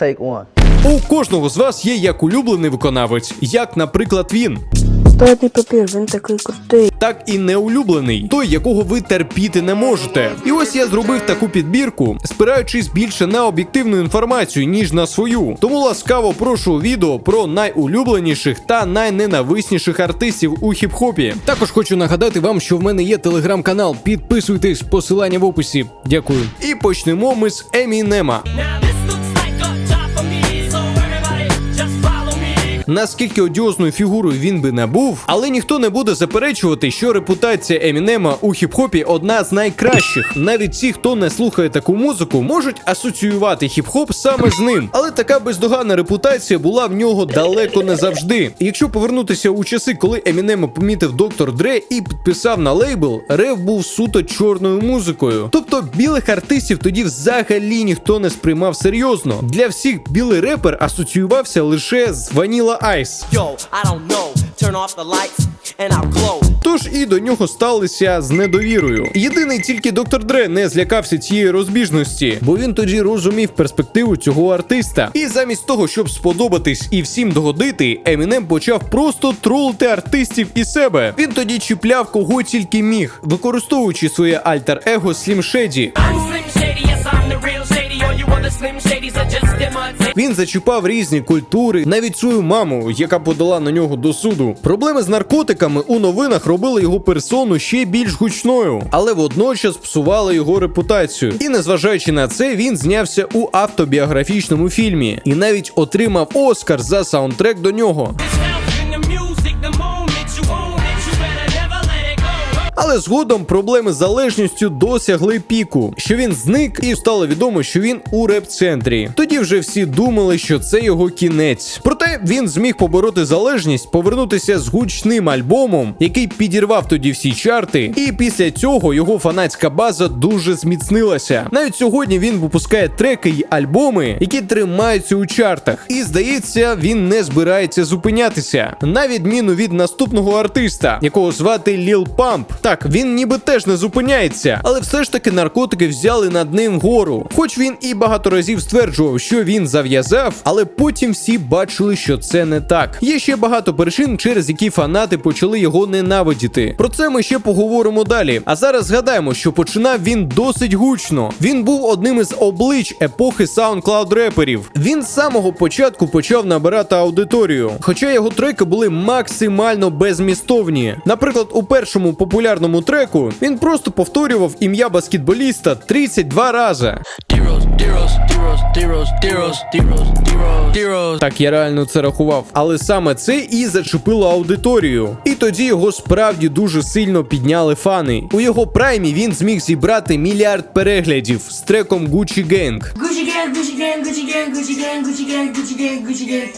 Take one. У кожного з вас є як улюблений виконавець, як, наприклад, він. Туалетний папір, він такий крутий. так і неулюблений, той, якого ви терпіти не можете. І ось я зробив таку підбірку, спираючись більше на об'єктивну інформацію, ніж на свою. Тому ласкаво прошу відео про найулюбленіших та найненависніших артистів у хіп-хопі. Також хочу нагадати вам, що в мене є телеграм-канал. Підписуйтесь, посилання в описі. Дякую. І почнемо ми з Емінема. Now Наскільки одіозною фігурою він би не був, але ніхто не буде заперечувати, що репутація Емінема у хіп-хопі одна з найкращих. Навіть ті, хто не слухає таку музику, можуть асоціювати хіп-хоп саме з ним. Але така бездоганна репутація була в нього далеко не завжди. Якщо повернутися у часи, коли Емінема помітив доктор Дре і підписав на лейбл, рев був суто чорною музикою. Тобто білих артистів тоді взагалі ніхто не сприймав серйозно. Для всіх білий репер асоціювався лише з Vanilla Ice. Yo, I don't know. Turn off the lights and I'll glow. Тож і до нього сталися з недовірою. Єдиний тільки доктор Дре не злякався цієї розбіжності, бо він тоді розумів перспективу цього артиста. І замість того, щоб сподобатись і всім догодити, Емінем почав просто тролити артистів і себе. Він тоді чіпляв кого тільки міг, використовуючи своє альтер-его Slim Shady. I'm Slim Shady, yes, I'm the real Shady. All you other Slim Shadys are just. Він зачіпав різні культури, навіть свою маму, яка подала на нього до суду. Проблеми з наркотиками у новинах робили його персону ще більш гучною, але водночас псували його репутацію. І незважаючи на це, він знявся у автобіографічному фільмі і навіть отримав Оскар за саундтрек до нього. Але згодом проблеми з залежністю досягли піку, що він зник, і стало відомо, що він у реп-центрі. Тоді вже всі думали, що це його кінець. Проте він зміг побороти залежність, повернутися з гучним альбомом, який підірвав тоді всі чарти. І після цього його фанатська база дуже зміцнилася. Навіть сьогодні він випускає треки й альбоми, які тримаються у чартах. І здається, він не збирається зупинятися. На відміну від наступного артиста, якого звати Ліл Памп. Так, він ніби теж не зупиняється, але все ж таки наркотики взяли над ним гору. Хоч він і багато разів стверджував, що він зав'язав, але потім всі бачили, що це не так. Є ще багато причин, через які фанати почали його ненавидіти. Про це ми ще поговоримо далі. А зараз згадаємо, що починав він досить гучно. Він був одним із облич епохи SoundCloud реперів. Він з самого початку почав набирати аудиторію, хоча його треки були максимально безмістовні. Наприклад, у першому популярному треку він просто повторював ім'я баскетболіста 32 рази. Так я реально це рахував. Але саме це і зачепило аудиторію. І тоді його справді дуже сильно підняли фани. У його праймі він зміг зібрати мільярд переглядів з треком Gucci Gang. Gucci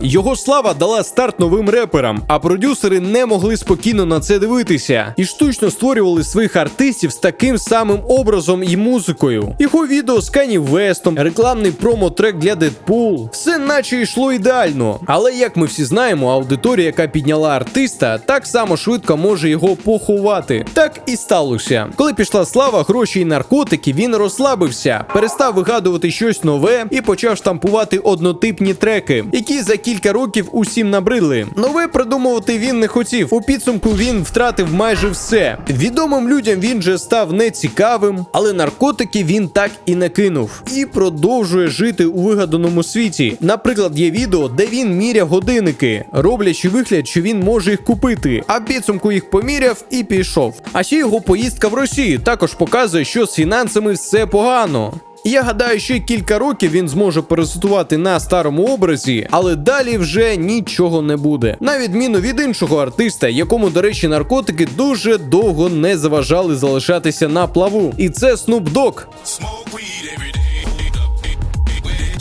Його слава дала старт новим реперам, а продюсери не могли спокійно на це дивитися і штучно створювали своїх артистів з таким самим образом і музикою. Його відео з Кані Вестом, рекламний промо-трек для Deadpool, все наче йшло ідеально. Але як ми всі знаємо, аудиторія, яка підняла артиста, так само швидко може його поховати. Так і сталося. Коли пішла слава, гроші і наркотики, він розслабився, перестав вигадувати щось нове і почав штампувати однотипні треки, які за кілька років усім набридли. Нове придумувати він не хотів. У підсумку він втратив майже все. Відомим людям він же став нецікавим, але наркотики він так і не кинув і продовжує жити у вигаданому світі. Наприклад, є відео, де він міряв годинники, роблячи вигляд, що він може їх купити, а підсумку їх поміряв і пішов. А ще його поїздка в Росію також показує, що з фінансами все погано. Я гадаю, ще кілька років він зможе пересутувати на старому образі, але далі вже нічого не буде. На відміну від іншого артиста, якому, до речі, наркотики дуже довго не заважали залишатися на плаву. І це Snoop Dogg.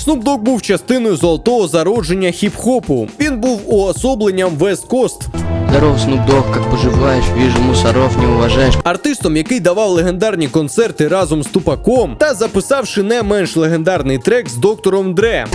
Snoop Dogg був частиною золотого зародження хіп-хопу. Він був уособленням West Coast. Здорово, Snoop Dogg, как поживаешь? Вижу, мусоров не уважаешь. Артистом, який давав легендарні концерти разом з Тупаком, та записавши не менш легендарний трек з доктором Дре.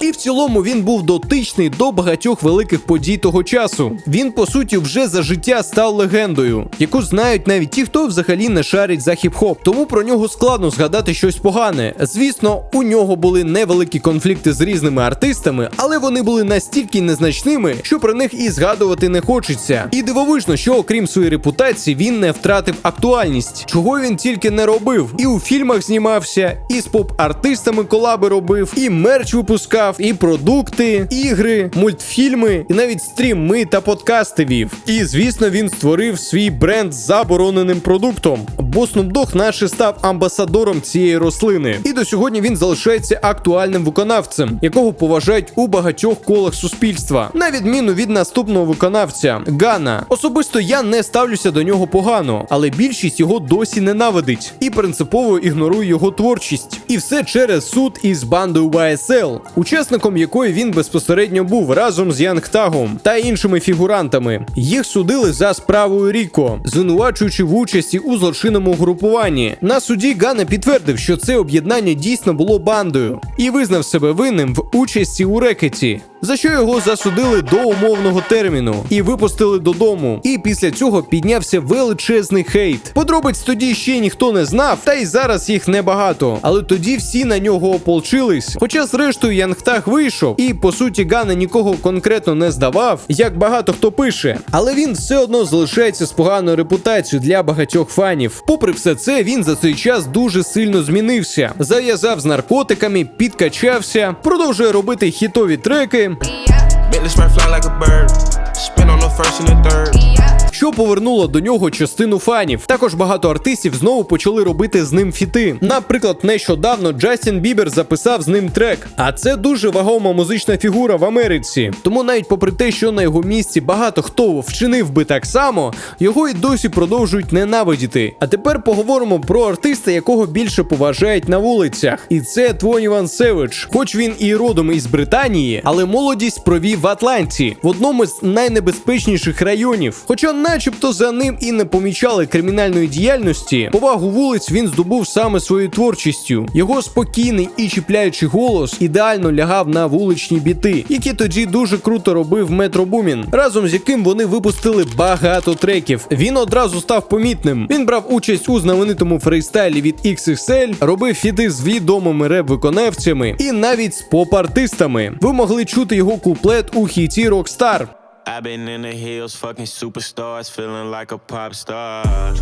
І в цілому він був дотичний до багатьох великих подій того часу. Він по суті вже за життя став легендою, яку знають навіть ті, хто взагалі не шарить за хіп-хоп. Тому про нього складно згадати щось погане. Звісно, у нього були невеликі конфлікти з різними артистами, але вони були настільки незначними, що про них і згадувати не хочеться. І дивовижно, що окрім своєї репутації, він не втратив актуальність, чого він тільки не робив. І у фільмах знімався, і з поп-артистами колаби робив, і мерч випускав, і продукти, ігри, мультфільми, і навіть стріми та подкасти вів. І звісно, він створив свій бренд з забороненим продуктом. Бо Dogg наче став амбасадором цієї рослини. І до сьогодні він залишається актуальним виконавцем, якого поважають у багатьох колах суспільства, на відміну від наступного виконавця Гана. Особисто я не ставлюся до нього погано, але більшість його досі ненавидить і принципово ігнорує його творчість. І все через суд із бандою YSL, учасником якої він безпосередньо був разом з Янгтагом та іншими фігурантами. Їх судили за справою Ріко, звинувачуючи в участі у злочинному групуванні. На суді Гана підтвердив, що це об'єднання дійсно було бандою, і визнав себе винним в участі у рекеті. За що його засудили до умовного терміну і випустили додому. І після цього піднявся величезний хейт. Подробиць тоді ще ніхто не знав, та й зараз їх небагато. Але тоді всі на нього ополчились. Хоча, зрештою, Янгтаг вийшов, і по суті Гана нікого конкретно не здавав, як багато хто пише. Але він все одно залишається з поганою репутацією для багатьох фанів. Попри все це, він за цей час дуже сильно змінився. Зав'язав з наркотиками, підкачався, продовжує робити хітові треки. Bentley spray fly like a bird. Що повернуло до нього частину фанів. Також багато артистів знову почали робити з ним фіти. Наприклад, нещодавно Джастін Бібер записав з ним трек. А це дуже вагома музична фігура в Америці. Тому навіть попри те, що на його місці багато хто вчинив би так само, його і досі продовжують ненавидіти. А тепер поговоримо про артиста, якого більше поважають на вулицях. І це Твоні Ван Севич. Хоч він і родом із Британії, але молодість провів в Атланті, в одному з найнебезпечніших районів. Хоча, начебто, за ним і не помічали кримінальної діяльності, повагу вулиць він здобув саме своєю творчістю. Його спокійний і чіпляючий голос ідеально лягав на вуличні біти, які тоді дуже круто робив Метро Бумін, разом з яким вони випустили багато треків. Він одразу став помітним. Він брав участь у знаменитому фрейстайлі від XXL, робив фіти з відомими реп-виконавцями і навіть з поп-артистами. Ви могли чути його куплет у хіті Rockstar. I've been in the hills, fucking superstars, feeling like a pop star.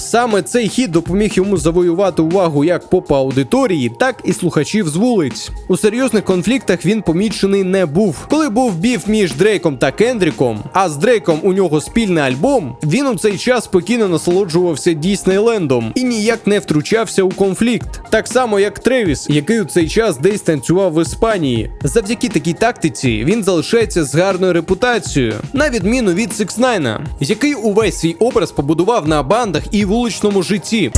Саме цей хід допоміг йому завоювати увагу як попа аудиторії, так і слухачів з вулиць. У серйозних конфліктах він помічений не був. Коли був біф між Дрейком та Кендріком, а з Дрейком у нього спільний альбом, він у цей час спокійно насолоджувався Діснейлендом і ніяк не втручався у конфлікт. Так само, як Тревіс, який у цей час десь танцював в Іспанії. Завдяки такій тактиці він залишається з гарною репутацією, на відміну від 6ix9ine, який увесь свій образ побудував на бандах і вуличному житті.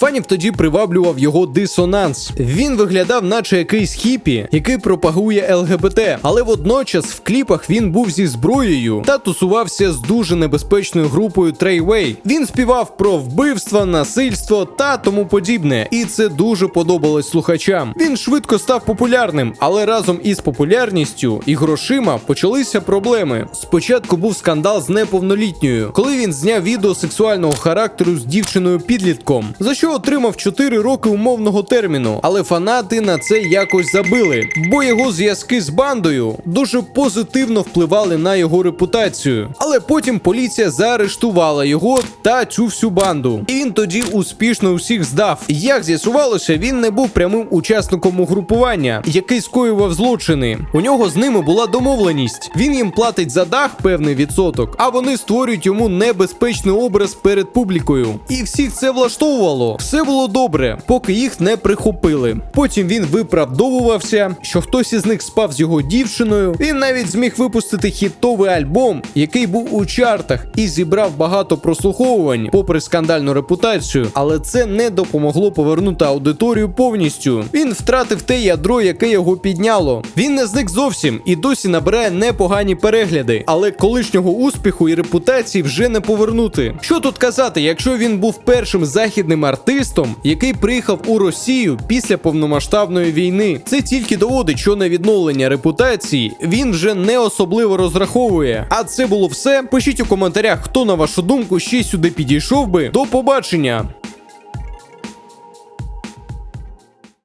Фанів тоді приваблював його дисонанс. Він виглядав, наче якийсь хіпі, який пропагує ЛГБТ, але водночас в кліпах він був зі зброєю та тусувався з дуже небезпечною групою Треyway. Він співав про вбивства, насильство та тому подібне, і це дуже подобалось слухачам. Він швидко став популярним, але разом із популярністю і грошима почалися проблеми. Спочатку був скандал з неповнолітньою, коли він зняв відео сексуального характеру з дівчиною підлітком, за що отримав 4 роки умовного терміну. Але фанати на це якось забили, бо його зв'язки з бандою дуже позитивно впливали на його репутацію. Але потім поліція заарештувала його та цю всю банду. І він тоді успішно усіх здав. Як з'ясувалося, він не був прямим учасником угрупування, який скоював злочини. У нього з ними була домовленість. Він їм платить за дах певний відсоток, а вони створюють йому небезпечний образ перед публікою. І всіх це влаштовувало. Підняло. Все було добре, поки їх не прихопили. Потім він виправдовувався, що хтось із них спав з його дівчиною. Він навіть зміг випустити хітовий альбом, який був у чартах і зібрав багато прослуховувань, попри скандальну репутацію. Але це не допомогло повернути аудиторію повністю. Він втратив те ядро, яке його підняло. Він не зник зовсім і досі набирає непогані перегляди, але колишнього успіху і репутації вже не повернути. Що тут казати, якщо він був першим західним артистом, який приїхав у Росію після повномасштабної війни, це тільки доводить, що на відновлення репутації він вже не особливо розраховує. А це було все. Пишіть у коментарях, хто на вашу думку ще сюди підійшов би. До побачення.